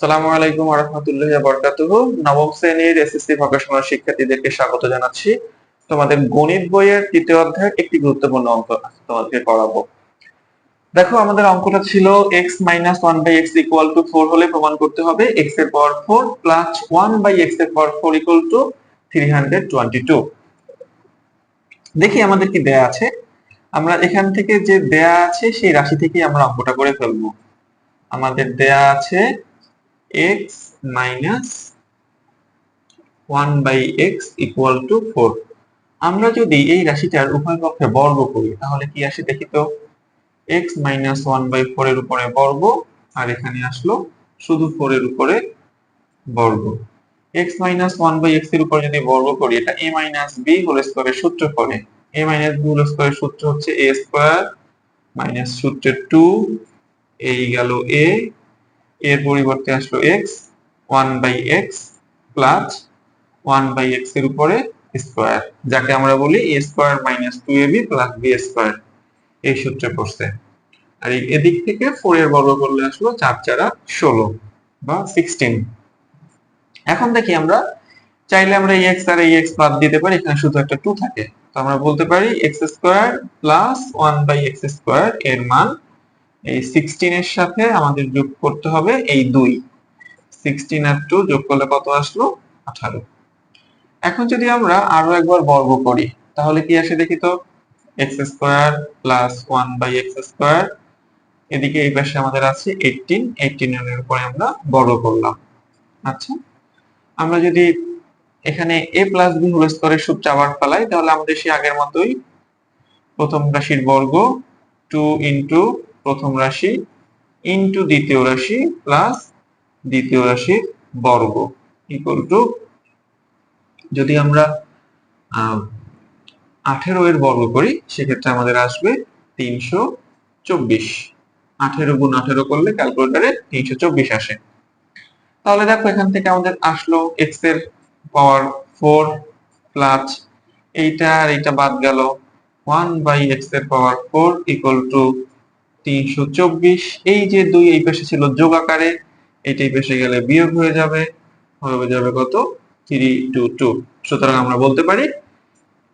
সালামু আলাইকুম রহমতুল্লাহ বরকাতুহু। নবম শ্রেণির এসএসসি ভোকেশনাল শিক্ষার্থীদেরকে স্বাগত জানাচ্ছি। তোমাদের গণিত বইয়ের তৃতীয় অধ্যায়ের একটি গুরুত্বপূর্ণ অঙ্ক তোমাদেরকে করাবো দেখো, আমাদের অঙ্কটা ছিল x minus one by x equal to four হলে প্রমাণ করতে হবে x এর power four plus one by এক্সের power four equal to three hundred twenty two দেখি আমাদের কি দেয়া আছে। আমরা এখান থেকে যে দেয়া আছে সেই রাশি থেকে আমরা অঙ্কটা করে ফেলব। আমাদের দেয়া আছে x minus one by x equal to four আমরা যদি এই রাশিটার উভয় পক্ষে বর্গ করি, তাহলে কি আসে দেখি তো? x minus one by four এর উপরে বর্গ, আর এখানে আসলো শুধু ফোর এর উপরে বর্গ। x মাইনাস ওয়ান বাই এক্সের উপরে যদি বর্গ করি, এটা a মাইনাস বি হোল স্কোয়ারের সূত্র করে a মাইনাস বি হোল স্কোয়ারের সূত্র হচ্ছে a স্কোয়ার মাইনাস সূত্রের টু এই গেল a এর পরিবর্তে আসলো x one by x plus one by এক্সের উপরে স্কোয়ার যাকে আমরা বলি a square minus two a b plus b square এই সূত্রে পড়ছে। আর এদিক থেকে ফোর এর বর্গ করলে আসলো চার চারা ষোলো বা সিক্সটিন এখন দেখি আমরা, চাইলে আমরা এই এক্স আর এই এক্স বাদ দিতে পারি, এখানে শুধু একটা টু থাকে। তো আমরা বলতে পারি x square plus one by x square এর মান এই সিক্সটিন এর সাথে আমাদের যোগ করতে হবে এই দুই। সিক্সটিন আর টু যোগ করলে কত আসলো? আঠারো। এখন যদি আমরা আরও একবার বর্গ করি, তাহলে কি আসে দেখি তো? X square plus one by x square এদিকে এই পাশে আমাদের আছে এইটিন এইটিন এর উপরে আমরা বর্গ করলাম। আচ্ছা আমরা যদি এখানে এ প্লাস বি হোল স্কোয়ারের সূত্র আবার ফেলাই, তাহলে আমাদের সেই আগের মতোই প্রথম রাশির বর্গ টু ইন্টু প্রথম রাশি ইন্টু দ্বিতীয় রাশি প্লাস দ্বিতীয় রাশির বর্গ ইকুয়াল টু যদি আমরা আঠেরো এর বর্গ করি, সেক্ষেত্রে আমাদের আসবে তিনশো চব্বিশ। আঠেরো গুণ আঠেরো করলে ক্যালকুলেটারে তিনশো চব্বিশ আসে। তাহলে দেখো এখান থেকে আমাদের আসলো এক্সের পাওয়ার ফোর প্লাস এইটা আর এইটা বাদ গেল। ওয়ান বাই এক্সের পাওয়ার ফোর ইকুয়াল টু তিনশো চব্বিশ। এই যে দুই, এই পাশে ছিল যোগ আকারে। এইটা এই পাশে গেলে বিয়োগ হয়ে যাবে। হয়ে যাবে কত? থ্রি টু টু সুতরাং আমরা বলতে পারি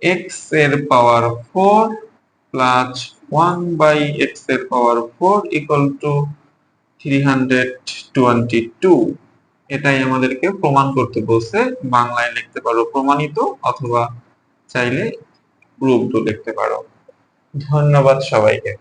এক্সের power four plus one by এক্সের power four equal to three hundred twenty two এটাই আমাদেরকে প্রমাণ করতে বলছে। বাংলায় লিখতে পারো প্রমাণিত অথবা চাইলে প্রুভড লিখতে পারো। ধন্যবাদ সবাইকে।